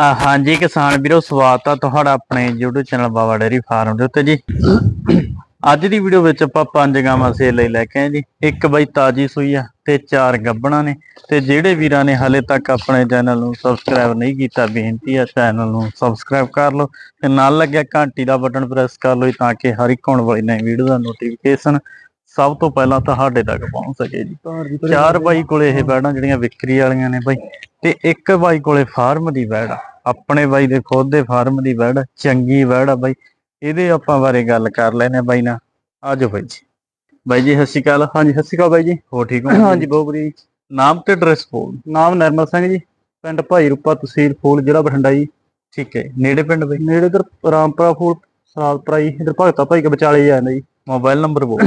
ਹਾਂਜੀ ਕਿਸਾਨ ਵੀਰੋ, ਸਵਾਗਤ ਆ ਤੁਹਾਡਾ ਆਪਣੇ YouTube channel Baba dairy farm ਦੇ ਉੱਤੇ ਜੀ। ਅੱਜ ਦੀ ਵੀਡੀਓ ਵਿੱਚ ਆਪਾਂ ਪੰਜ ਗਾਵਾਂ ਸੇਲ ਲਈ ਲੈ ਕੇ ਆਏ ਜੀ। ਇੱਕ ਬਈ ਤਾਜੀ ਸੂਈ ਆ ਤੇ ਚਾਰ ਗੱਬਣਾ ਨੇ। ਤੇ ਜਿਹੜੇ ਵੀਰਾਂ ਨੇ ਹਾਲੇ ਤੱਕ ਆਪਣੇ ਚੈਨਲ ਨੂੰ ਸਬਸਕ੍ਰਾਈਬ ਨਹੀਂ ਕੀਤਾ, ਬੇਨਤੀ ਆ ਚੈਨਲ ਨੂੰ ਸਬਸਕ੍ਰਾਈਬ ਕਰ ਲਓ ਤੇ ਨਾਲ ਲੱਗਿਆ ਘੰਟੀ ਦਾ ਬਟਨ ਪ੍ਰੈਸ ਕਰ ਲਓ ਤਾਂ ਕਿ ਹਰ ਇੱਕ ਆਉਣ ਵਾਲੀ ਨਵੀਂ ਵੀਡੀਓ ਦਾ ਨੋਟੀਫਿਕੇਸ਼ਨ ਸਭ ਤੋਂ ਪਹਿਲਾਂ ਤੁਹਾਡੇ ਤੱਕ ਪਹੁੰਚ ਸਕੇ ਜੀ। ਚਾਰ ਬਾਈ ਕੋਲੇ ਇਹ ਬੈੜਾਂ ਜਿਹੜੀਆਂ ਵਿਕਰੀ ਵਾਲੀਆਂ ਨੇ ਬਾਈ ਤੇ ਇੱਕ ਬਾਈ ਕੋਲੇ ਫਾਰਮ ਦੀ ਬੈੜ ਆਪਣੇ ਬਾਈ ਦੇ ਖੁਦ ਦੇ ਫਾਰਮ ਦੀ ਬੈੜ ਚੰਗੀ ਬੈੜ ਆ ਬਾਈ। ਇਹਦੇ ਆਪਾਂ ਬਾਰੇ ਗੱਲ ਕਰ ਲੈਨੇ ਬਾਈ ਨਾਲ। ਆਜੋ ਬਾਈ ਜੀ। ਬਾਈ ਜੀ ਸਤਿ ਸ਼੍ਰੀ ਅਕਾਲ। ਹਾਂਜੀ ਸਤਿ ਸ਼੍ਰੀ ਅਕਾਲ ਬਾਈ ਜੀ। ਹੋ ਠੀਕ ਹੋ? ਹਾਂਜੀ ਬਹੁਤ ਵਧੀਆ ਨਾਮ ਤੇ ਐਡਰੈਸ ਬੋਲ ਨਾਮ ਨਰਮਲ ਸਿੰਘ ਜੀ ਪਿੰਡ ਭਾਈ ਰੂਪਾ ਤਹਿਸੀਲ ਫੂਲ ਜ਼ਿਲ੍ਹਾ ਬਠਿੰਡਾ ਜੀ। ਠੀਕ ਹੈ। ਨੇੜੇ ਪਿੰਡ ਬਾਈ? ਨੇੜੇ ਇਧਰ ਰਾਮਪੁਰਾ ਫੂਲ ਸਰਾਦਪੁਰਾ ਜੀ। ਇਧਰ ਭਗਤਾ ਭਾਈ ਕੇ ਵਿਚਾਲੇ ਜਾਂਦਾ ਜੀ। ਮੋਬਾਈਲ ਨੰਬਰ ਬੋਲ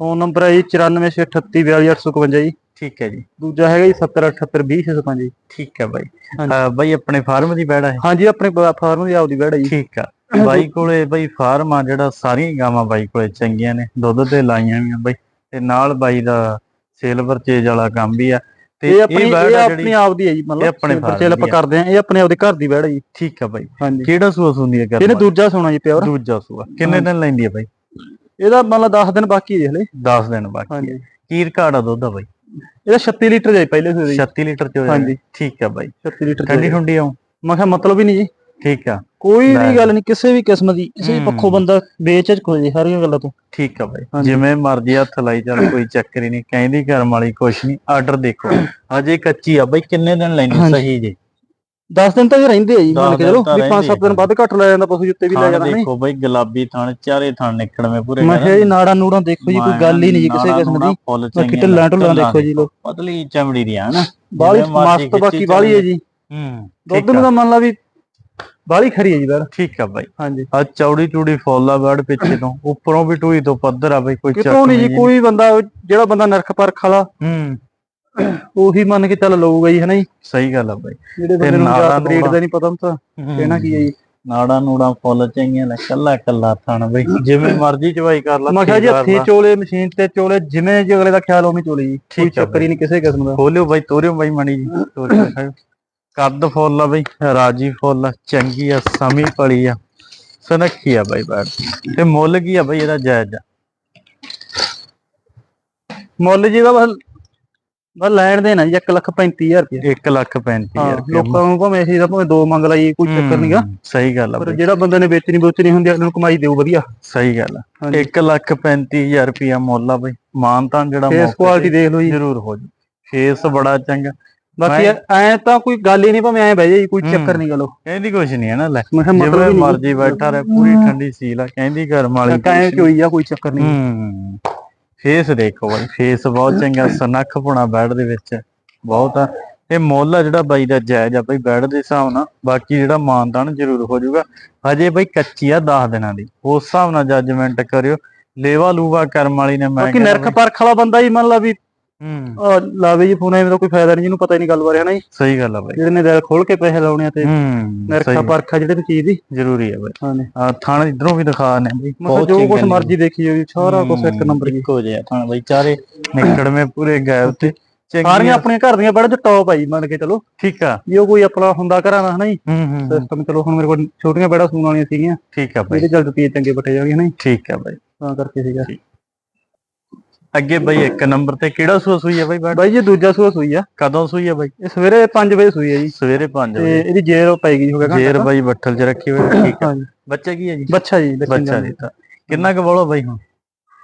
ਫੋਨ ਨੰਬਰ ਹੈ ਜੀ 9468342851 ਜੀ। ਠੀਕ ਹੈ ਜੀ। ਦੂਜਾ ਹੈਗਾ ਜੀ 7078200605 ਜੀ। ਠੀਕ ਹੈ ਬਾਈ। ਬਾਈ ਆਪਣੇ ਫਾਰਮ ਦੀ ਬੈੜ ਹੈ? ਹਾਂਜੀ ਆਪਣੇ ਫਾਰਮ ਦੀ ਆਪਦੀ ਹੈ ਜੀ। ਠੀਕ ਆ। ਬਾਈ ਕੋਲੇ ਬਾਈ ਫਾਰਮ ਆ ਜਿਹੜਾ ਸਾਰੀਆਂ ਗਾਵਾਂ ਬਾਈ ਕੋਲੇ ਚੰਗੀਆਂ ਨੇ ਦੁੱਧ ਤੇ ਲਾਈਆਂ ਵੀ ਆ ਬਾਈ। ਤੇ ਨਾਲ ਬਾਈ ਦਾ ਸੇਲਵਰ ਚੇਜ ਵਾਲਾ ਕੰਮ ਵੀ ਆ। ਤੇ ਇਹ ਆਪਣੀ ਬੈੜ ਇਹ ਆ ਆਪਣੀ ਆਪਦੀ ਹੈ ਜੀ ਇਹ ਮਤਲਬ ਆਪਣੇ farm ਆਪਾਂ ਦੀ ਆ। ਕਰਦੇ ਆ ਇਹ ਆਪਣੇ ਆਪਦੇ ਘਰ ਦੀ ਹੈ ਜੀ। ਠੀਕ ਆ ਬਾਈ। ਕਿਹੜਾ ਸੂਆ ਸੁੰਦੀ ਹੈ ਕਰ ਇਹਨੇ ਦੂਜਾ ਸੋਣਾ ਜੀ ਪਿਓਰ। ਦੂਜਾ ਸੂਆ। ਕਿੰਨੇ ਦਿਨ ਲੈਂਦੀ ਹੈ ਬਾਈ? ਇਹਦਾ ਮਤਲਬ 10 ਦਿਨ ਬਾਕੀ ਹੈ ਹਲੇ। 10 ਦਿਨ ਬਾਕੀ ਹਾਂਜੀ। ਹੈ ਕੀ ਰਿਕਾਰਡ ਆ ਦੁੱਧ ਦਾ ਬਾਈ? ਇਹਦਾ 36 ਲੀਟਰ ਜਾਈ ਪਹਿਲੇ ਸੂਏ ਦੀ 36 ਲੀਟਰ ਚ ਹੋ ਹਾਂਜੀ। ਠੀਕ ਆ ਬਾਈ। 36 ਲੀਟਰ ਠੰਡੀ ਠੰਡੀ ਆਉ? ਮੈਂ ਕਿਹਾ ਮਤਲਬ ਹੀ ਨਹੀਂ ਜੀ। ਠੀਕ ਆ। ਕੋਈ। ਵੀ ਗੱਲ ਨਹੀਂ ਕਿਸੇ ਵੀ ਕਿਸਮ ਦੀ। ਕਿਸੇ ਵੀ ਹੂੰ। ਪੱਖੋਂ ਬੰਦਾ ਬੇਚਜ ਕੋਈ ਸਾਰੀਆਂ ਗੱਲਾਂ ਤੋਂ। ਠੀਕ ਆ ਬਾਈ। ਹਾਂਜੀ। ਜਿਵੇਂ ਮਰਜ਼ੀ ਹੱਥ ਲਾਈ ਚੱਲ ਕੋਈ ਚੱਕਰ ਹੀ ਨਹੀਂ। ਕਹਿੰਦੀ ਕਰਮ ਵਾਲੀ ਕੁਛ ਨਹੀਂ। ਆਰਡਰ ਦੇਖੋ। ਅਜੇ ਕੱਚੀ ਆ ਬਾਈ ਕਿੰਨੇ ਦਿਨ ਲੈਣੀ ਹਾਂਜੀ। ਸਹੀ ਜੀ? 10 ਦਿਨ ਤਾਂ ਇਹ ਰਹਿੰਦੇ ਆ ਜੀ ਮੰਨ ਕੇ ਚਲੋ। ਵੀ ਰਹਿੰਦੇ 5-7 ਦਿਨ ਵੱਧ ਘੱਟ ਲੈ ਜਾਂਦਾ ਪਸ਼ੂ ਜੁੱਤੇ ਵੀ ਲੈ ਜਾਂਦਾ ਨਹੀਂ? ਦੇਖੋ ਬਾਈ ਗੁਲਾਬੀ ਥਣ ਚਾਰੇ ਥਣ ਨਿਕੜਵੇਂ ਪੂਰੇ ਮੈਂ ਕਿਹਾ ਜੀ ਨਾੜਾ ਨੂੜਾਂ ਦੇਖੋ ਜੀ ਕੋਈ ਗੱਲ ਹੀ ਨਹੀਂ ਜੀ ਕਿਸੇ ਕਿਸਮ ਦੀ। ਬਾਕੀ ਢਿੱਲਾਂ ਢੁੱਲਾਂ ਦੇਖੋ ਜੀ ਲੋ ਪਤਲੀ ਚਮੜੀ ਦੀ ਆ ਨਾ ਬਾਲੀ ਮਸਤ ਬਾਕੀ ਬਾਲੀ ਹੈ ਜੀ। ਹੂੰ ਦੁੱਧ ਨੂੰ ਤਾਂ ਮੰਨ ਲਾ ਵੀ ਬਾਲੀ ਖਰੀ ਹੈ ਜੀ ਬੈੜ ਠੀਕ ਆ ਬਾਈ। ਹਾਂਜੀ। ਆ ਚੌੜੀ ਚੂੜੀ ਫੁੱਲ ਬੜ ਪਿੱਛੇ ਤੋਂ। ਉੱਪਰੋਂ ਵੀ ਟੂਈ ਤੋਂ ਪੱਧਰ ਆ ਬਾਈ ਕੋਈ ਕਿਤੋਂ ਨਹੀਂ ਜੀ। ਕੋਈ ਬੰਦਾ ਜਿਹੜਾ ਬੰਦਾ ਨਰਖ ਪਰਖ ਵਾਲਾ ਹੂੰ। ਉਹੀ ਮੰਨ ਕੇ ਚੱਲ ਲਊਗਾ ਜੀ ਹਨਾ ਜੀ? ਸਹੀ ਗੱਲ ਆ ਬਾਈ। ਜਿਹੜੇ ਬੰਦੇ ਨੂੰ ਜਾਤ ਬਰੀਡ। ਦਾ ਨਹੀਂ ਪਤਾ ਹੁੰਦਾ ਕਹਿਣਾ ਕੀ ਹੈ ਜੀ? ਨਾੜਾ ਨੂੜਾ ਫੁੱਲ ਚਾਹੀਆਂ ਲੈ ਕੱਲਾ ਕੱਲਾ ਥਣ ਬਈ ਜਿਵੇਂ ਮਰਜ਼ੀ ਚਵਾਈ ਕਰ ਲਾ ਮੈਂ ਕਿਹਾ ਜੀ ਹੱਥੀ। ਚੋਲੇ ਮਸ਼ੀਨ ਤੇ ਚੋਲੇ ਜਿਵੇਂ ਜੀ ਅਗਲੇ ਦਾ ਖਿਆਲ ਉਵੇਂ ਚੋਲੇ ਜੀ। ਕੋਈ ਚੱਕਰ ਹੀ ਨਹੀਂ ਕਿਸੇ ਕਿਸਮ ਦਾ। ਖੋਲਿਓ ਬਾਈ ਤੋਰਿਓ ਬਾਈ ਮਣੀ ਜੀ ਤੋਰ ਕੇ ਦਿਖਾਇਓ। ਕੱਦ ਫੁੱਲ ਆ ਬਈ ਰਾਜੀ ਫੁੱਲ ਚੰਗੀ ਆ ਸਮੀ ਪਲੀ ਆ ਸਨੱਖੀ ਆ ਬਾਈ ਬਾੜ। ਤੇ ਮੁੱਲ ਕੀ ਆ ਬਈ ਇਹਦਾ ਜਾਇਜ਼? ਆ ਮੁੱਲ ਜੀ ਦਾ ਬਸ ਬਸ ਲੈਣ ਦੇਣਾ ਜੀ 1 ਲੱਖ 35000 ਰੁਪਏ 1 ਲੱਖ 35 ਹਾਂ ਹਜ਼ਾਰ ਲੋਕਾਂ ਨੂੰ ਭਾਵੇਂ ਅਸੀਂ ਦਾ ਭਾਵੇਂ ਦੋ ਮੰਗ ਲਾਈਏ ਕੋਈ ਚੱਕਰ ਨਹੀਂਗਾ ਸਹੀ ਗੱਲ ਆ ਪਰ ਬਈ। ਜਿਹੜਾ ਬੰਦੇ ਨੇ ਵੇਚਣੀ ਵੇਚਣੀ ਹੁੰਦੀ ਆ ਉਹਨੂੰ ਕਮਾਈ ਦਿਓ ਵਧੀਆ। ਸਹੀ ਗੱਲ ਆ। ਹਾਂਜੀ। 1 ਲੱਖ 35 ਹਜ਼ਾਰ ਰੁਪਿਆ ਮੁੱਲ ਆ ਬਈ। ਮਾਨਤਾਂ ਜਿਹੜਾ ਫੇਸ ਮੌਕੇ ਕੁਆਲਿਟੀ ਤੇ ਦੇਖ ਲਓ ਜੀ। ਜ਼ਰੂਰ ਹੋ ਜੂ ਫੇਸ ਬੜਾ ਚੰਗਾ। ਬਾਕੀ ਐ ਤਾਂ ਕੋਈ ਗੱਲ ਹੀ ਨਹੀਂ ਭਾਵੇਂ ਐ ਬਹਿ ਜਾਈ ਕੋਈ ਚੱਕਰ ਨਹੀਂ ਗਲੋ ਕਹਿੰਦੀ ਕੁਛ ਨਹੀਂ ਹੈ ਨਾ ਲੈ। ਮੈਂ ਕਿਹਾ ਜਿਵੇਂ ਮਰਜ਼ੀ ਬੈਠਾ ਰਹੇ ਪੂਰੀ ਠੰਡੀ ਸੀਲ ਆ। ਕਹਿੰਦੀ ਘਰਮ ਵਾਲੀ ਨਹੀਂ ਕਾਇ ਕਿ ਹੋਈ ਆ ਕੋਈ ਚੱਕਰ ਨਹੀਂ ਹੂੰ। ਫੇਸ ਦੇਖੋ ਬਾਈ ਫੇਸ ਬਹੁਤ ਚੰਗਾ ਸਨੱਖ ਪੁਣਾ ਬੈਡ ਦੇ ਵਿੱਚ ਬਹੁਤ ਆ। ਇਹ ਮੁੱਲ ਆ ਜਿਹੜਾ ਬਾਈ ਦਾ ਜਾਇਜ਼ ਆ ਬਾਈ ਬੈਡ ਦੇ ਹਿਸਾਬ ਨਾਲ। ਬਾਕੀ ਜਿਹੜਾ ਮਾਨਤਾਨ ਜ਼ਰੂਰ ਹੋ ਜਾਊਗਾ। ਹਜੇ ਬਾਈ ਕੱਚੀ ਆ 10 ਦਿਨਾਂ ਦੀ। ਉਸ ਹਿਸਾਬ ਨਾਲ ਜੱਜਮੈਂਟ ਕਰਿਓ। ਲੇਵਾ ਲੂਵਾ ਕਰਮ ਵਾਲੀ ਨੇ ਮੈਂ ਕਹਿੰਦਾ ਨਰਖ ਪਰਖ ਵਾਲਾ ਬੰਦਾ ਹੀ ਮੰਨ ਲਾ ਵੀ ਹੂੰ। ਆਹ ਲਾਵੇ ਜੀ ਫੋਨ ਐਵੇਂ ਦਾ ਕੋਈ ਫਾਇਦਾ ਨਹੀਂ ਜਿਹਨੂੰ ਪਤਾ ਹੀ ਨਹੀਂ ਗੱਲ ਬਾਰੇ ਹਨਾ ਜੀ? ਸਹੀ ਗੱਲ ਆ ਬਾਈ। ਜਿਹੜੇ ਨੇ ਦਿਲ ਖੋਲ ਕੇ ਪੈਸੇ ਲਾਉਣੇ ਆ ਤੇ ਹੂੰ ਨਰਖਾ ਪਰਖਾ ਜਿਹੜੇ ਤੇ ਚੀਜ਼ ਦੀ। ਜ਼ਰੂਰੀ ਹੈ ਬਾਈ। ਹਾਂਜੀ। ਆ ਥਾਣ ਇਧਰੋਂ ਵੀ ਦਿਖਾ ਨੇ ਬਾਈ ਮੈਂ ਕਿਹਾ ਜੋ ਕੁਝ। ਮਰਜ਼ੀ ਦੇਖੀ ਜੀ ਸਾਰਾ ਕੁਝ ਇੱਕ ਨੰਬਰ ਜੀ। ਇੱਕੋ ਜਿਹਾ ਥਾਣ ਬਾਈ ਚਾਰੇ ਨਿਕੜਵੇਂ ਪੂਰੇ ਗਾਇਬ ਤੇ ਸਾਰੀਆਂ ਆਪਣੀਆਂ ਘਰ ਦੀਆਂ ਬੜਾ ਟੌਪ ਆ ਜੀ ਮੰਨ ਕੇ ਚਲੋ। ਠੀਕ ਆ। ਜੇ ਉਹ ਕੋਈ ਆਪਣਾ ਹੁੰਦਾ ਘਰਾਂ ਦਾ ਹਨਾ ਜੀ? ਹੂੰ ਹੂੰ ਹੂੰ, ਸਿਸਟਮ ਚਲੋ ਹੁਣ ਮੇਰੇ ਕੋਲ ਛੋਟੀਆਂ ਬੜਾ ਸੂਣ ਵਾਲੀਆਂ ਸੀਗੀਆਂ। ਠੀਕ ਆ ਬਾਈ। ਇਹਦੇ ਚੱਲ ਰੁਪਏ ਚੰਗੇ ਬਟੇ ਜਾਣਗੇ ਹਨਾ ਜੀ? ਠੀਕ ਆ ਬਾਈ। ਤਾਂ ਕਰਕੇ ਸੀਗਾ। ਅੱਗੇ ਬਾਈ ਇੱਕ ਨੰਬਰ ਤੇ ਕਿਹੜਾ ਸੂਆ ਸੂਈ ਹੈ ਬਾਈ ਬੈਡ ਬਾਈ ਜੀ ਦੂਜਾ ਸੂਆ ਸੂਈ ਆ। ਕਦੋਂ ਸੂਈ ਹੈ ਬਾਈ? ਇਹ ਸਵੇਰੇ 5 ਵਜੇ ਸੂਈ ਆ ਜੀ। ਸਵੇਰੇ 5 ਤੇ ਵਜੇ। ਇਹਦੀ ਜੇਰ ਪੈ ਗਈ ਹੋ ਗਿਆ ਜੇਰ ਬਾਈ ਬੱਠਲ ਚ ਰੱਖੀ ਹੋਈ ਠੀਕ ਆ। ਬੱਚਾ ਕੀ ਹੈ ਜੀ? ਬੱਚਾ ਜੀ ਬੱਚੇ ਦਿੱਤਾ। ਕਿੰਨਾ ਕੁ ਬੋਲੋ ਬਾਈ ਹੁਣ?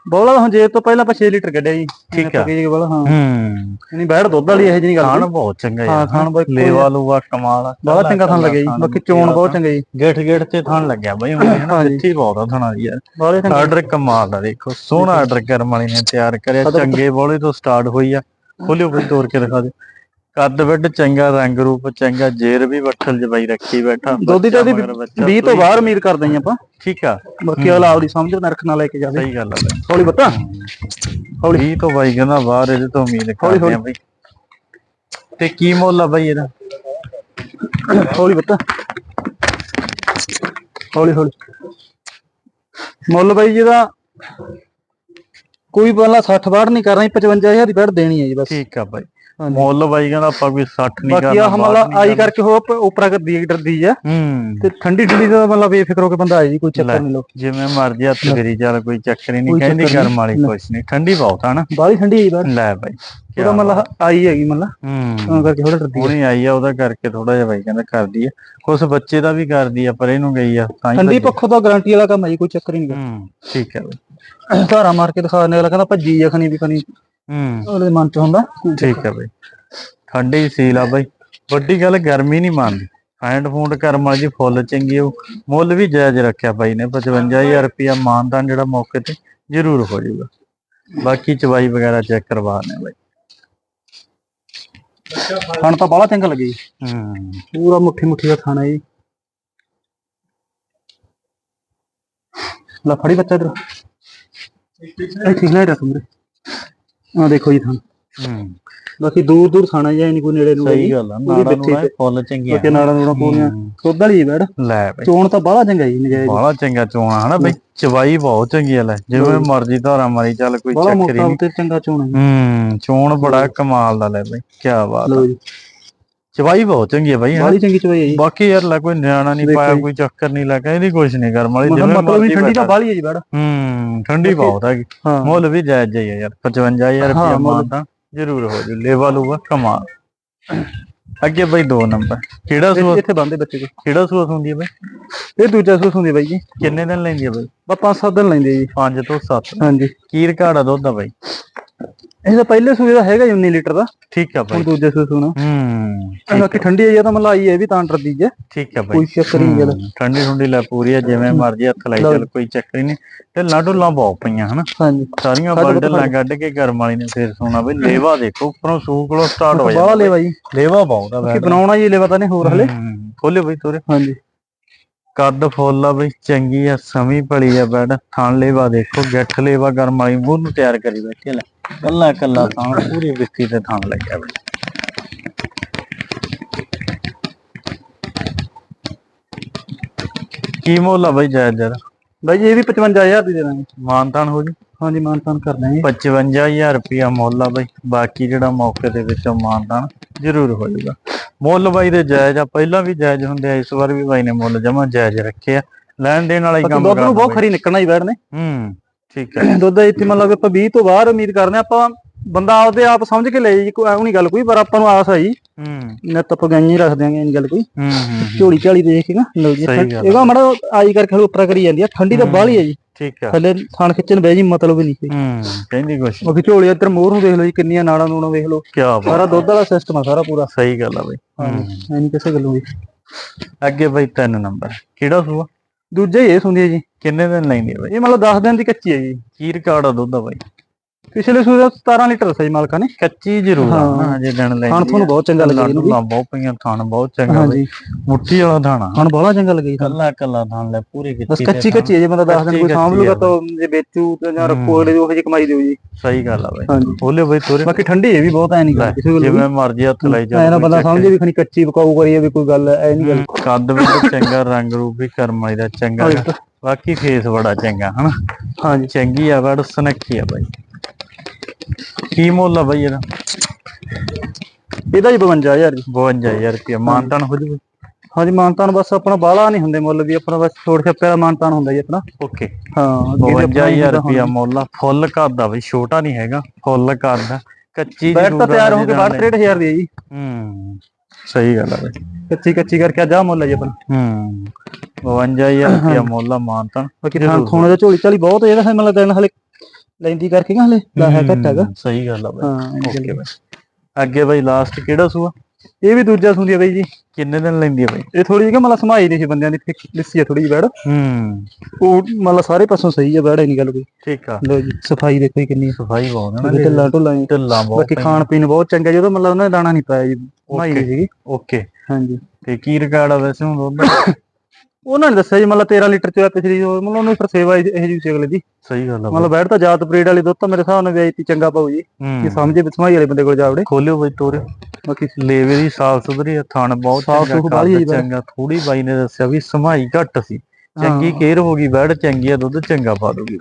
ਬੋਲਾ ਹੁਣ ਜੇਰ ਤੋਂ ਪਹਿਲਾਂ ਆਪਾਂ 6 ਲੀਟਰ ਕੱਢਿਆ ਜੀ। ਠੀਕ ਆ। ਜੀ ਬੋਲਾ ਹਾਂ। ਹੂੰ। ਨਹੀਂ ਬੈੜ ਦੁੱਧ ਵਾਲੀ ਇਹ ਜਿਹੀ ਗੱਲ ਖਾਣ ਬਹੁਤ ਚੰਗਾ ਹਾਂ ਯਾਰ ਖਾਣ ਬਹੁਤ ਲੇਵਾ ਲੂਵਾ ਕਮਾਲ ਆ। ਬਹੁਤ ਚੰਗਾ ਥਣ ਲੱਗਿਆ ਜੀ। ਬਾਕੀ ਚੋਣ ਬਹੁਤ ਚੰਗਾ ਜੀ। ਗੇਠ ਗੇਠ ਤੇ ਥਣ ਲੱਗਿਆ ਬਾਈ ਹੁਣ ਹਨਾ। ਜਿੱਥੇ ਬਹੁਤ ਆ ਥਣਾ ਯਾਰ। ਆਰਡਰ ਕਮਾਲ ਦਾ ਦੇਖੋ ਸੋਹਣਾ ਆਰਡਰ ਕਰਮ ਵਾਲੀ ਨੇ ਤਿਆਰ ਕਰਿਆ। ਚੰਗੇ ਬੋਲੇ ਤੋਂ ਸਟਾਰਟ ਹੋਈ ਆ। ਖੋਲਿਓ ਕੋਈ ਤੋੜ ਕੇ ਦਿਖਾ ਦੇ ਕੱਦ ਵੱਡ ਚੰਗਾ ਰੰਗ ਰੂਪ ਚੰਗਾ ਜੇਰ ਵੀ ਬੱਠਲ ਜਬਾਈ ਰੱਖੀ ਬੈਠਾ ਦੁੱਧ ਤਾਂ ਬੱਚਾ 20 ਤੋਂ ਬਾਹਰ ਉਮੀਦ ਕਰਦੇ ਹਾਂ ਆਪਾਂ। ਠੀਕ ਆ। ਬਾਕੀ ਅਗਲਾ ਆਪਦੀ ਸਮਝ ਨਾਲ ਲੈ ਕੇ ਜਾਵੇ। ਸਹੀ ਗੱਲ ਆ ਬਾਈ। ਹੌਲੀ ਬੱਤਾ। ਹੌਲੀ। 20 ਤੋਂ ਬਾਈ ਕਹਿੰਦਾ ਬਾਹਰ ਇਹਦੇ ਤੋਂ ਉਮੀਦ ਹੌਲੀ ਕਰਦੇ ਆ ਬਾਈ। ਤੇ ਕੀ ਮੁੱਲ ਆ ਬਾਈ ਇਹਦਾ? ਹੌਲੀ ਬੱਤਾ। ਹੌਲੀ ਹੌਲੀ। ਮੁੱਲ ਬਾਈ ਜਿਹਦਾ ਕੋਈ ਪਹਿਲਾਂ 60 ਬਾੜ ਨਹੀਂ ਕਰਨਾ 55000 ਦੀ ਬੈੜ ਦੇਣੀ ਹੈ ਜੀ ਬਸ। ਠੀਕ ਆ ਬਾਈ। ਮੁੱਲ ਬਾਈ ਕਹਿੰਦਾ ਆਪਾਂ ਕੋਈ 60 ਨਹੀਂ ਬਾਕੀ ਆ ਕਰਨਾ ਮਤਲਬ ਆਈ ਕਰਕੇ ਹੋ ਉਪਰਾ ਕਰ ਦੀ ਡਰਦੀ ਆ ਹੂੰ। ਤੇ ਠੰਡੀ ਠੰਡੀ ਦਾ ਮਤਲਬ ਬੇਫਿਕਰ ਹੋ ਕੇ ਬੰਦਾ ਆਏ ਜੀ ਕੋਈ। ਚੱਕਰ ਨਹੀਂ ਲੋ ਜਿਵੇਂ ਮਰਜ਼ੀ ਹੱਥ ਫੇਰੀ ਚੱਲ ਕੋਈ ਚੱਕਰ ਹੀ ਨਹੀਂ ਕਹਿੰਦੀ ਗਰਮ ਵਾਲੀ। ਕੁਛ ਨਹੀਂ ਠੰਡੀ ਬਹੁਤ ਆ ਨਾ। ਬਾਹਲੀ ਠੰਡੀ ਆਈ ਬਾਹਰ। ਲੈ ਬਾਈ ਉਹਦਾ ਮਤਲਬ ਆਈ ਹੈਗੀ ਮਤਲਬ। ਹੂੰ। ਤਾਂ ਕਰਕੇ ਥੋੜਾ ਡਰਦੀ ਹੁਣੀ ਆਈ ਆ ਉਹਦਾ ਕਰਕੇ ਥੋੜਾ ਜਿਹਾ ਬਾਈ ਕਹਿੰਦਾ ਕਰਦੀ ਆ ਕੁਛ ਬੱਚੇ ਦਾ ਵੀ ਕਰਦੀ ਆ ਪਰ ਇਹਨੂੰ ਗਈ ਆ ਠੰਡੀ। ਪੱਖੋਂ ਤਾਂ ਗਾਰੰਟੀ ਵਾਲਾ ਕੰਮ ਹੈ ਜੀ ਕੋਈ ਚੱਕਰ ਹੀ ਨਹੀਂ ਹੂੰ ਠੀਕ ਹੈ ਬਾਈ। ਧਾਰਾ ਮਾਰ ਕੇ ਦਿਖਾ ਦਿੰਦੇ ਅਗਲਾ ਕਹਿੰਦਾ ਭੱਜੀ ਆ ਖਣੀ ਵੀ ਖਣੀ। ਹੂੰ। ਉਹਦੇ ਮਨ ਚ ਹੁੰਦਾ। ਠੀਕ ਹੈ ਬਾਈ। ਠੰਡੀ ਸੀਲ ਆ ਬਾਈ। ਵੱਡੀ ਗੱਲ ਗਰਮੀ ਨਹੀਂ ਮੰਨਦੀ। ਹੈਂਡ ਫੂਡ ਕਰਮ ਵਾਲੀ ਦੀ ਫੁੱਲ ਚੰਗੀ ਉਹ ਮੁੱਲ ਵੀ ਜਾਇਜ਼ ਰੱਖਿਆ ਬਾਈ ਨੇ। 55000 ਰੁਪਿਆ ਮਾਨਦਾਨ ਜਿਹੜਾ ਮੌਕੇ ਤੇ ਜ਼ਰੂਰ ਹੋ ਜਾਊਗਾ। ਬਾਕੀ ਚਵਾਈ ਵਗੈਰਾ ਚੈੱਕ ਕਰਵਾ ਨੇ ਬਾਈ। ਖਾਣ ਤਾਂ ਬਾਹਲਾ ਚੰਗਾ ਲੱਗੇ। ਜੀ ਹੂੰ। ਪੂਰਾ ਮੁੱਠੀ ਮੁੱਠੀ ਦਾ ਖਾਣਾ ਜੀ। ਲਾ ਫੜੀ ਬੱਚਾ ਇਧਰ। ਇਹ ਠੀਕ ਨਹੀਂ। ਰੱਖ ਮੇਰੇ ਆ ਦੇਖੋ ਜੀ ਥਾਂ ਹੂੰ। ਬਾਕੀ ਦੂਰ ਦੂਰ ਖਾਣਾ ਜੀ ਨਹੀਂ ਕੋਈ ਨੇੜੇ ਨੂੰ ਸਹੀ ਗੱਲ ਆ ਨਾੜਾ ਨੂੰ ਫੁੱਲ ਚੰਗੀਆਂ। ਬਾਕੀ ਨਾੜਾਂ ਨੂੜਾਂ ਪੂਰੀਆਂ ਦੁੱਧ ਵਾਲੀ ਬੈੜ ਲੈ ਬਾਈ। ਚੋਣ ਤਾਂ ਬਾਹਲਾ ਚੰਗਾ ਜੀ ਨਜਾਇਜ਼। ਬਾਲਾ ਚੰਗਾ ਚੋਣਾ ਹਨਾ ਬਈ? ਚਵਾਈ ਬਹੁਤ ਚੰਗੀ ਆ ਲੈ। ਜਿਵੇਂ ਮਰਜ਼ੀ ਧਾਰਾ ਮਾਰੀ ਚੱਲ ਕੋਈ ਬਾਹਲਾ ਚੱਕਰ ਹੀ ਮੋਟਾ ਨਹੀਂ। ਉੱਤੇ ਚੰਗਾ ਚੋਣ ਹੈ ਹੂੰ ਚੋਣ ਬੜਾ ਕਮਾਲ ਦਾ ਲੈ ਬਈ ਕੀ ਬਾਤ ਆ। ਚਵਾਈ ਬਹੁਤ ਚੰਗੀ ਆ ਬਈ ਬਾਹਲੀ ਚੰਗੀ ਚਵਾਈ ਹੈ ਜੀ। ਬਾਕੀ ਯਾਰ ਲੈ ਕੋਈ ਨਿਆਣਾ ਨਹੀਂ ਪਾਇਆ। ਕੋਈ ਚੱਕਰ ਨਹੀਂ ਲੱਗਾ ਇਹਦੀ ਕੁਛ ਨਹੀਂ ਕਰਮ ਵਾਲੀ ਜਿਵੇਂ ਮਤਲਬ ਵੀ ਠੰਡੀ ਤਾਂ। ਬਾਹਲੀ ਹੈ ਜੀ ਬੈੜ ਹੂੰ ਠੰਡੀ ਬਹੁਤ ਹੈਗੀ। ਹਾਂ। ਮੁੱਲ ਵੀ ਜਾਇਜ਼ ਜਾਈ ਆ ਯਾਰ 55000 ਰੁਪਏ ਹਾਂ, ਮਾਨਤਾ ਜ਼ਰੂਰ ਹੋ ਜੂ ਲੇਵਾ ਲੂਗਾ ਕਮਾਲ। ਅੱਗੇ ਬਈ ਦੋ ਨੰਬਰ। ਕਿਹੜਾ ਸੂਆ ਇੱਥੇ ਬੰਦੇ ਬੱਚੇ ਕੋ ਕਿਹੜਾ ਸੂਆ ਹੁੰਦੀ ਹੈ ਬਈ? ਇਹ ਦੂਜਾ ਸੂਸ ਹੁੰਦੀ ਬਾਈ ਜੀ। ਕਿੰਨੇ ਦਿਨ ਲੈਂਦੀ ਹੈ ਬਈ? ਬਾ ਪੰਜ ਸੱਤ ਦਿਨ ਲੈਂਦੇ ਜੀ। 5 ਤੋਂ 7 ਹਾਂਜੀ। ਕੀ ਰਿਕਾਰਡ ਆ ਦੁੱਧ ਦਾ ਬਈ। ਇਹਦਾ ਪਹਿਲੇ ਸੂਏ ਦਾ ਹੈਗਾ ਜੀ 19 ਲੀਟਰ ਦਾ। ਠੀਕ ਆ ਹੁਣ ਬਈ। ਦੂਜੇ ਸੂਸ ਹੋਣਾ ਹੂੰ ਬਾਕੀ ਠੰਡੀ ਜਾਂ ਤਾਂ ਮਲਾਈ ਹੈ ਵੀ ਤਾਂ ਡਰਦੀ ਹੈ। ਠੀਕ ਆ ਬਈ। ਕੋਈ ਚੱਕਰ ਨਹੀਂ ਹੂੰ, ਠੰਡੀ ਠੰਡੀ ਲੈ ਪੂਰੀ ਆ ਜਿਵੇਂ ਮਰਜ਼ੀ ਹੱਥ ਲਾਈ ਚੱਲ ਕੋਈ ਚੱਕਰ ਨਹੀਂ। ਤੇ ਲਾਡੂਲਾਂ ਬਹੁਤ ਪਈਆਂ ਹਨਾ? ਹਾਂਜੀ। ਸਾਰੀਆਂ ਕੱਢ ਕੱਢ ਕੇ ਗਰਮ ਵਾਲੀ ਨੇ ਫੇਰ ਸੋਣਾ ਬਈ। ਲੇਵਾ ਦੇਖੋ ਉੱਪਰੋਂ ਸੂਕ ਕੋਲੋਂ ਸਟਾਰਟ ਹੋ ਜਾਂਦਾ ਲੈਵਾ ਜੀ। ਲੇਵਾ ਬਹੁਤ ਆ ਕਿ ਵੈਸੇ। ਬਣਾਉਣਾ ਜੀ ਲੈਵਾ ਤਾਂ ਨੇ ਹੋਰ ਹਲੇ। ਖੋਲੇ ਬਈ ਤੋਰੇ। ਹਾਂਜੀ। ਕੱਦ ਫੁੱਲ ਆ ਬਈ ਚੰਗੀ ਆ ਸਮੀ ਭਲੀ ਆ ਬੈਡ। ਥਣ ਲੇਵਾ ਦੇਖੋ ਗੱਠ ਲੇਵਾ ਗਰਮ ਵਾਲੀ ਮੂੰਹ ਨੂੰ ਤਿਆਰ ਕਰੀ ਬੈਠੀ ਲੈ। ਕੱਲਾ ਕੱਲਾ ਥਾਂ ਪੂਰੀ ਵਿੱਤੀ ਤੇ ਥਣ ਲੱਗਿਆ ਬਈ ਕੀ ਮੁੱਲ ਆ ਬਈ ਜਾਇਜ਼ ਜਰਾ? ਬਾਈ ਜੀ ਇਹ ਵੀ 55000 ਦੀ ਦੇ ਦਾਂਗੇ ਮਾਨਤਾਨ ਹੋ ਜੀ ਹਾਂਜੀ ਮਾਨਤਾਨ ਕਰ ਦਾਂਗੇ 55000 ਰੁਪਿਆ ਮੁੱਲ ਆ ਬਈ। ਬਾਕੀ ਜਿਹੜਾ ਮੌਕੇ ਦੇ ਵਿੱਚੋਂ ਮਾਨਤਾਨ ਜ਼ਰੂਰ ਹੋ ਜਾਊਗਾ। ਮੁੱਲ ਬਾਈ ਦੇ ਜਾਇਜ਼ ਆ ਪਹਿਲਾਂ ਵੀ ਜਾਇਜ਼ ਹੁੰਦੇ ਆ ਇਸ ਵਾਰ ਵੀ ਬਾਈ ਨੇ ਮੁੱਲ ਜਮਾ ਜਾਇਜ਼ ਰੱਖੇ ਆ। ਲੈਣ ਦੇਣ ਵਾਲਾ ਹੀ ਕੰਮ ਦੁੱਧ ਨੂੰ ਬਹੁਤ ਕਰਦਾ ਖਰੀ ਨਿਕਲਣਾ ਹੀ ਬੈੜ ਨੇ। ਹੂੰ। ਠੀਕ ਹੈ। ਦੁੱਧ ਇੱਥੇ ਮਤਲਬ ਆਪਾਂ 20 ਤੋਂ ਬਾਹਰ ਉਮੀਦ ਕਰਦੇ ਆਪਾਂ ਬੰਦਾ ਆਪਦੇ ਆਪ ਸਮਝ ਕੇ ਲੈ ਜੀ ਕੋਈ ਐਵੇਂ ਨਹੀਂ ਗੱਲ ਕੋਈ ਪਰ ਆਪਾਂ ਨੂੰ ਆਸ ਹੈ ਜੀ। ਹੂੰ। ਨਿੱਤ ਆਪਾਂ ਗਾਈਆਂ ਹੀ ਰੱਖ ਦਿਆਂਗੇ ਇਹ ਗੱਲ ਕੋਈ। ਹੂੰ ਹੂੰ, ਝੋਲੀ ਝਾਲੀ ਦੇਖ ਕੇ ਨਾ ਲਓ ਜੀ ਆ। ਇਹਦਾ ਮੜਾ ਆਈ ਕਰਕੇ ਉੱਪਰ ਕਰੀ ਜਾਂਦੀ ਆ ਠੰਡੀ ਤਾਂ ਬਾਹਲੀ ਹੈ ਜੀ। ਠੀਕ ਹੈ ਥੱਲੇ ਥਾਣ ਖਿੱਚਣ ਬਹਿ ਜੀ ਮਤਲਬ ਹੀ ਨਹੀਂ ਕੋਈ। ਹੂੰ ਕਹਿੰਦੀ ਕੁਛ। ਬਾਕੀ ਝੋਲੀ ਇੱਧਰ ਮੋਹਰ ਨੂੰ ਦੇਖ ਲਓ ਜੀ ਕਿੰਨੀਆਂ ਨਾੜਾਂ ਨੂੜਾਂ ਦੇਖ ਲਓ। ਕੀ ਬਾਤ ਸਾਰਾ ਦੁੱਧ ਵਾਲਾ ਸਿਸਟਮ ਆ ਸਾਰਾ ਪੂਰਾ। ਸਹੀ ਗੱਲ ਆ ਬਈ। ਹੂੰ। ਐ ਨਹੀਂ ਕਿਸੇ ਗੱਲੋਂ ਵੀ। ਅੱਗੇ ਬਈ ਤਿੰਨ ਨੰਬਰ। ਕਿਹੜਾ ਸੂਆ? ਦੂਜਾ ਹੀ ਇਹ ਸੁਣਦੀ ਹੈ ਜੀ। ਕਿੰਨੇ ਦਿਨ ਲੈਂਦੀ ਆ ਬਈ? ਇਹ ਮਤਲਬ 10 ਦਿਨ ਦੀ ਕੱਚੀ ਹੈ ਜੀ। ਕੀ ਰਿਕਾਰਡ ਆ ਦੁੱਧ ਦਾ ਬਈ? ਪਿਛਲੇ ਸੂਏ ਦਾ 17 ਲੀਟਰ ਦੱਸਿਆ ਜੀ ਮਾਲਕਾਂ ਨੇ? ਕੱਚੀ ਜ਼ਰੂਰ ਆ। ਹਾਂ। ਨਾ, ਹਜੇ ਦਿਨ ਲੈਂਦੀ ਖਾਣ ਤੁਹਾਨੂੰ ਬਹੁਤ ਚੰਗਾ ਲੱਗਿਆ ਇਹਨੂੰ ਲਾਡੂਲਾਂ ਬਹੁਤ ਪਈਆਂ ਥਣ ਬਹੁਤ ਚੰਗਾ ਬਈ ਮੁੱਠੀ ਵਾਲਾ ਥਾਣਾ ਖਾਣ ਬਹੁਤ ਚੰਗਾ ਲੱਗਿਆ ਜੀ ਕੱਲਾ ਕੱਲਾ ਥਾਣ ਲੈ ਪੂਰੀ ਬਸ ਕੀਤੀ ਕੱਚੀ ਕੱਚੀ ਹੈ ਜੇ ਬੰਦਾ 10 ਦਿਨ ਕੋਈ ਕੱਚੀ ਸਾਂਭ ਕੱਚੀ ਲੂਗਾ ਤਾਂ ਜੇ ਵੇਚੂ ਤੇ ਜਾਂ ਰੱਖੋ ਅਗਲੇ ਦੀ ਉਹ ਜਿਹੀ ਕਮਾਈ ਦਿਓ ਜੀ। ਸਹੀ ਗੱਲ ਆ ਬਈ। ਬੋਲੇ ਬਈ ਤੋਰੇ ਬਾਕੀ ਠੰਡੀ ਇਹ ਵੀ ਬਹੁਤ ਐ ਨਹੀਂ ਗੱਲ ਜਿਵੇਂ ਮਰਜ਼ੀ ਹੱਥ ਲਾਈ ਜਾ ਐ ਨਾ ਬੰਦਾ ਸਮਝੇ ਵੀ ਖਣੀ ਕੱਚੀ ਬਕਾਊ ਕਰੀਏ ਵੀ ਕੋਈ ਗੱਲ ਐ ਨਹੀਂ ਗੱਲ। ਕੱਦ ਵੀ ਚੰਗਾ ਰੰਗ ਰੂਪ ਵੀ ਕਰਮ ਵਾਲੀ ਦਾ ਚੰਗਾ। ਬਾਕੀ ਫੇਸ ਬੜਾ ਚੰਗਾ ਹਨਾ? ਹਾਂਜੀ। ਚੰਗੀ ਆ ਬੜ ਸੁਨੱਖੀ ਆ ਬਾਈ। ਕੀ ਮੁੱਲ ਆ ਬਾਈ ਇਹਦਾ? ਇਹਦਾ ਜੀ 52000 ਜੀ। 52000 ਰੁਪਏ ਮਾਨਤਾਨ ਹੋ ਜੂ ਹਾਂਜੀ ਮਾਨਤਾਨ ਬਸ ਆਪਣਾ ਬਾਹਲਾ ਨਹੀਂ ਹੁੰਦੇ ਮੁੱਲ ਵੀ ਆਪਣਾ ਬਸ ਥੋੜੇ ਛੱਪੇ ਦਾ ਮਾਨਤਾਨ ਹੁੰਦਾ ਜੀ ਆਪਣਾ। ਓਕੇ। ਹਾਂ ਅੱਗੇ ਵੀ ਆਪਣਾ 52000 ਰੁਪਏ ਮੁੱਲ ਆ ਫੁੱਲ ਕੱਦ ਆ ਬਈ ਛੋਟਾ ਨਹੀਂ ਹੈਗਾ ਫੁੱਲ ਕੱਦ ਆ ਕੱਚੀ ਬੈਟ ਤਾਂ ਤਿਆਰ ਹੋ ਕੇ ਜਿਹਦੇ ਨਾਲ 62000 ਦੀ ਹੈ ਜੀ। ਹੂੰ ਸਹੀ ਗੱਲ ਆ ਬਈ। ਕੱਚੀ ਕੱਚੀ ਕਰਕੇ ਆ ਮੁੱਲ ਹੈ ਜੀ ਆਪਣਾ। ਹੂੰ 52000 ਰੁਪਏ ਮੁੱਲ ਆ ਮਾਨਤਾਨ ਬਾਕੀ ਥਾਂ ਥੋਣੇ ਦਾ ਝੋਲੀ ਝਾਲੀ ਬਹੁਤ ਇਹਦਾ ਮਤਲਬ ਦਿਨ ਹਲੇ ਲੈਂਦੀ ਕਰਕੇ ਨਾ ਹਲੇ ਦਾ ਹੈ ਘੱਟ ਹੈਗਾ। ਸਹੀ ਗੱਲ ਆ ਬਈ। ਓਕੇ ਬਈ। ਅੱਗੇ ਬਈ ਲਾਸਟ ਕਿਹੜਾ ਸੂਆ? ਇਹ ਵੀ ਦੂਜਾ ਸੁੰਦੀ ਹੈ ਬਈ ਜੀ। ਕਿੰਨੇ ਦਿਨ ਲੈਂਦੀ ਆ ਬਈ? ਇਹ ਥੋੜੀ ਜਿਹੀ ਮਤਲਬ ਸਮਾਈ ਨਹੀਂ ਸੀ ਬੰਦਿਆਂ ਦੀ ਲਿੱਸੀ ਹੈ ਥੋੜੀ ਜਿਹੀ ਬੈੜ। ਹੂੰ। ਉਹ ਮਤਲਬ ਸਾਰੇ ਪਾਸੋਂ ਸਹੀ ਹੈ ਬੈੜ ਨਹੀਂ ਗੱਲ ਕੋਈ। ਠੀਕ ਆ। ਲੋ ਜੀ ਸਫ਼ਾਈ ਦੇਖੋ ਕਿੰਨੀ ਸਫ਼ਾਈ ਬਹੁਤ ਹੈ ਨਾ ਢਿੱਲਾ ਢੁੱਲਾ ਜੀ। ਢਿੱਲਾਂ ਬਹੁਤ ਬਾਕੀ ਖਾਣ ਪੀਣ ਬਹੁਤ ਚੰਗਾ ਜੀ ਉਹਦਾ ਮਤਲਬ ਉਹਨੇ ਦਾਣਾ ਨਹੀਂ ਪਾਇਆ ਜੀ ਨਹੀਂ ਸੀਗੀ। ਓਕੇ ਹਾਂਜੀ। ਤੇ ਕੀ ਰਿਕਾਰਡ ਆ ਵੈਸੇ ਹੁਣ ਦੁੱਧ? ਉਹਨਾਂ ਨੇ ਦੱਸਿਆ ਜੀ ਮਤਲਬ 13 ਲੀਟਰ ਚ ਹੋਇਆ ਪਿਛਲੀ ਜੋ ਮਤਲਬ ਉਹਨੂੰ ਫਿਰ ਸੇਵਾ ਇਹ ਜਿਹੀ ਸੀ ਅਗਲੇ ਦੀ। ਸਹੀ ਗੱਲ ਆ। ਮਤਲਬ ਬੈੜ ਤਾਂ ਜਾਤ ਬਰੀਡ ਵਾਲੀ ਦੁੱਧ ਤਾਂ ਮੇਰੇ ਹਿਸਾਬ ਨਾਲ ਵੇਚਤੀ ਚੰਗਾ ਪਾਉ ਜੀ। ਕਿ ਸਮਝੇ ਬਿਸਮਾਈ ਵਾਲੇ ਬੰਦੇ ਕੋਲ ਜਾਵੜੇ ਖੋਲਿਓ ਬਈ ਤੋਰੇ। ਬਾਕੀ ਲੇਵੇ ਦੀ ਸਾਫ਼ ਸੁਥਰੀ ਥਣ ਬਹੁਤ ਸਾਫ਼ ਚੰਗਾ ਸੁਥਰੀ ਜੀ ਥੋੜੀ ਬਾਈ ਨੇ ਦੱਸਿਆ ਵੀ ਸਮਾਈ ਘੱਟ ਸੀ। ਚੰਗੀ। ਕੇਅਰ ਹੋ ਗਈ ਬੈੜ ਚੰਗੀ ਆ ਦੁੱਧ ਚੰਗਾ ਪਾ ਦੂਗੀ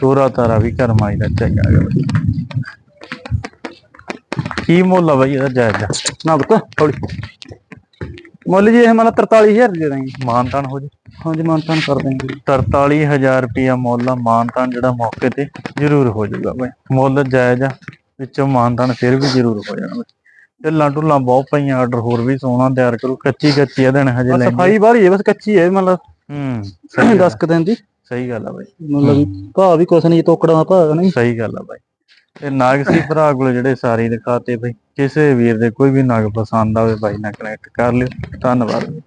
ਤੋਰਾ ਤਾਰਾ ਵੀ ਕਰਮਾਈ ਦਾ ਚੰਗਾ ਹੈਗਾ ਕੀ ਮੁੱਲ ਆ ਬਾਈ ਇਹਦਾ ਜਾਇਜ਼? ਨਾ ਪੁੱਤ ਥੋੜੀ ਮੁੱਲ ਜੀ ਇਹ ਮਤਲਬ 43000 ਦੇ ਦਾਂਗੇ ਮਾਨਤਾਨ ਹੋ ਜੇ। ਹਾਂਜੀ ਮਾਨਤਾਨ ਕਰ ਦਾਂਗੇ 43000 ਰੁਪਿਆ ਮੁੱਲ ਆ ਮਾਨਤਾਨ ਜਿਹੜਾ ਮੌਕੇ ਤੇ ਜ਼ਰੂਰ ਹੋ ਜਾਊਗਾ ਬਾਈ। ਮੁੱਲ ਜਾਇਜ਼ ਆ ਵਿੱਚੋਂ ਮਾਨਤਾਨ ਫਿਰ ਵੀ ਜ਼ਰੂਰ ਹੋ ਜਾਣਾ ਬਾਈ। ਢਿੱਲਾਂ ਢੁੱਲਾਂ ਬਹੁਤ ਪਈਆਂ ਆਰਡਰ ਹੋਰ ਵੀ ਸੋਹਣਾ ਤਿਆਰ ਕਰੂ ਕੱਚੀ ਕੱਚੀ ਆ ਦਿਨ ਹਜੇ ਲੈਣੀ ਸਫ਼ਾਈ ਬਾਹਲੀ ਹੈ ਬਸ ਕੱਚੀ ਹੈ ਮਤਲਬ। ਹੂੰ ਸਹੀ 10 ਕੁ ਦਿਨ ਦੀ। ਸਹੀ ਗੱਲ ਆ ਬਾਈ। ਮਤਲਬ ਭਾਅ ਵੀ ਕੁਛ ਨਹੀਂ ਤੋਕੜਾ ਦਾ ਭਾਅ ਨਹੀਂ। ਸਹੀ ਗੱਲ ਆ ਬਾਈ। ਤੇ ਨਾਗ ਸੀ ਭਰਾ ਕੋਲ ਜਿਹੜੇ ਸਾਰੇ ਦਿਖਾਤੇ ਬਈ, ਕਿਸੇ ਵੀਰ ਦੇ ਕੋਈ ਵੀ ਨਾਗ ਪਸੰਦ ਆਵੇ ਬਾਈ ਨਾਲ ਕਨੈਕਟ ਕਰ ਲਿਓ। ਧੰਨਵਾਦ।